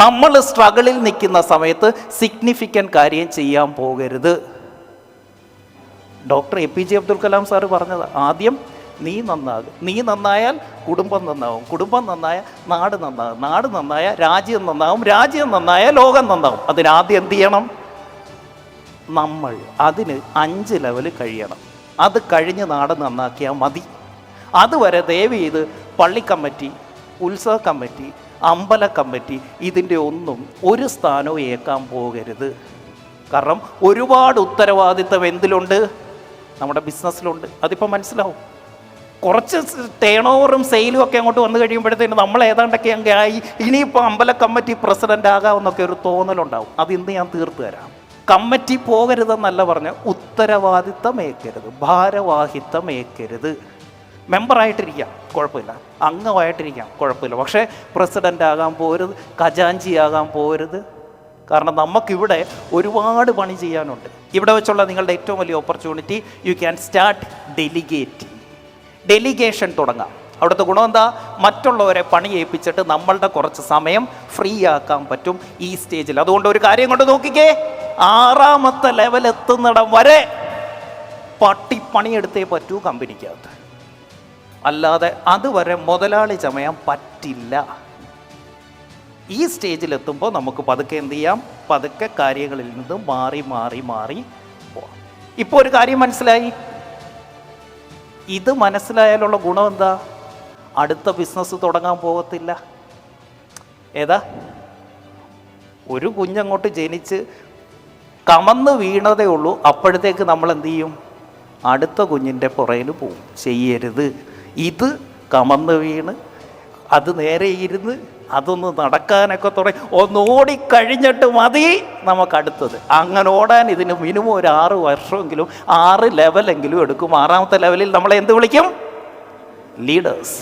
നമ്മൾ സ്ട്രഗിളിൽ നിൽക്കുന്ന സമയത്ത് സിഗ്നിഫിക്കന്റ് കാര്യം ചെയ്യാൻ പോകരുത്. Doctor A P J Abdul Kalam sir പറഞ്ഞത് ആദ്യം നീ നന്നാകും നീ നന്നായാൽ കുടുംബം നന്നാവും കുടുംബം നന്നായാൽ നാട് നന്നാകും നാട് നന്നായാൽ രാജ്യം നന്നാവും രാജ്യം നന്നായാൽ ലോകം നന്നാവും. അതിനാദ്യം എന്ത് ചെയ്യണം? നമ്മൾ അതിന് അഞ്ച് ലെവൽ കഴിയണം. അത് കഴിഞ്ഞ് നാട് നന്നാക്കിയാൽ മതി. അതുവരെ ദയവ് ചെയ്ത് പള്ളി കമ്മിറ്റി ഉത്സവ കമ്മിറ്റി അമ്പല കമ്മിറ്റി ഇതിന്റെ ഒന്നും ഒരു സ്ഥാനവും ഏക്കാൻ പോകരുത്. കാരണം ഒരുപാട് ഉത്തരവാദിത്തം എന്തിലുണ്ട്? നമ്മുടെ ബിസിനസ്സിലുണ്ട്. അതിപ്പോൾ മനസ്സിലാവും. കുറച്ച് ടേൺ ഓവറും സെയിലും ഒക്കെ അങ്ങോട്ട് വന്നു കഴിയുമ്പോഴത്തേന് നമ്മൾ ഏതാണ്ടൊക്കെ അങ്ങ് ആയി. ഇനിയിപ്പോൾ അമ്പല കമ്മിറ്റി പ്രസിഡന്റ് ആകാമെന്നൊക്കെ ഒരു തോന്നലുണ്ടാവും. അത് ഇന്ന് ഞാൻ തീർത്തു തരാം. കമ്മിറ്റി പോകരുതെന്നല്ല പറഞ്ഞ് ഉത്തരവാദിത്തം ഏക്കരുത് ഭാരവാഹിത്വം ഏക്കരുത് മെമ്പറായിട്ടിരിക്കാം കുഴപ്പമില്ല. അംഗമായിട്ടിരിക്കാം കുഴപ്പമില്ല. പക്ഷേ പ്രസിഡന്റ് ആകാൻ പോരുത് ഖജാഞ്ചി ആകാൻ പോരുത്. കാരണം നമുക്കിവിടെ ഒരുപാട് പണി ചെയ്യാനുണ്ട്. ഇവിടെ വെച്ചുള്ള നിങ്ങളുടെ ഏറ്റവും വലിയ opportunity you can start delegating delegation തുടങ്ങാം. അവിടുത്തെ ഗുണം എന്താ? മറ്റുള്ളവരെ പണി ഏൽപ്പിച്ചിട്ട് നമ്മളുടെ കുറച്ച് സമയം ഫ്രീ ആക്കാൻ പറ്റും ഈ സ്റ്റേജിൽ അതുകൊണ്ട് ഒരു കാര്യം കൊണ്ട് നോക്കിക്കേ. ആറാമത്തെ ലെവൽ എത്തുന്നിടം വരെ പട്ടി പണിയെടുത്തേ പറ്റൂ കമ്പനിക്കകത്ത്. അല്ലാതെ അതുവരെ മുതലാളി ചമയാൻ പറ്റില്ല. ഈ സ്റ്റേജിലെത്തുമ്പോൾ നമുക്ക് പതുക്കെ എന്ത് ചെയ്യാം? പതുക്കെ കാര്യങ്ങളിൽ നിന്ന് മാറി മാറി മാറി പോവാം. ഇപ്പോൾ ഒരു കാര്യം മനസ്സിലായി? ഇത് മനസ്സിലായാലുള്ള ഗുണം എന്താ? അടുത്ത ബിസിനസ് തുടങ്ങാൻ പോകത്തില്ല. ഏതാ? ഒരു കുഞ്ഞങ്ങോട്ട് ജനിച്ച് കമന്ന് വീണതേ ഉള്ളൂ. അപ്പോഴത്തേക്ക് നമ്മൾ എന്ത് ചെയ്യും? അടുത്ത കുഞ്ഞിന്റെ പുറയിൽ പോവും. ചെയ്യരുത്. ഇത് കമന്ന് വീണ് അത് നേരെ ഇരുന്ന് അതൊന്ന് നടക്കാനൊക്കെ തുടങ്ങി. ഒന്ന് ഓടിക്കഴിഞ്ഞിട്ട് മതി നമുക്കടുത്തത് അങ്ങനെ ഓടാൻ ഇതിന് മിനിമം ഒരു ആറ് വർഷമെങ്കിലും ആറ് ലെവലെങ്കിലും എടുക്കും. ആറാമത്തെ ലെവലിൽ നമ്മളെ എന്ത് വിളിക്കും? ലീഡേഴ്സ്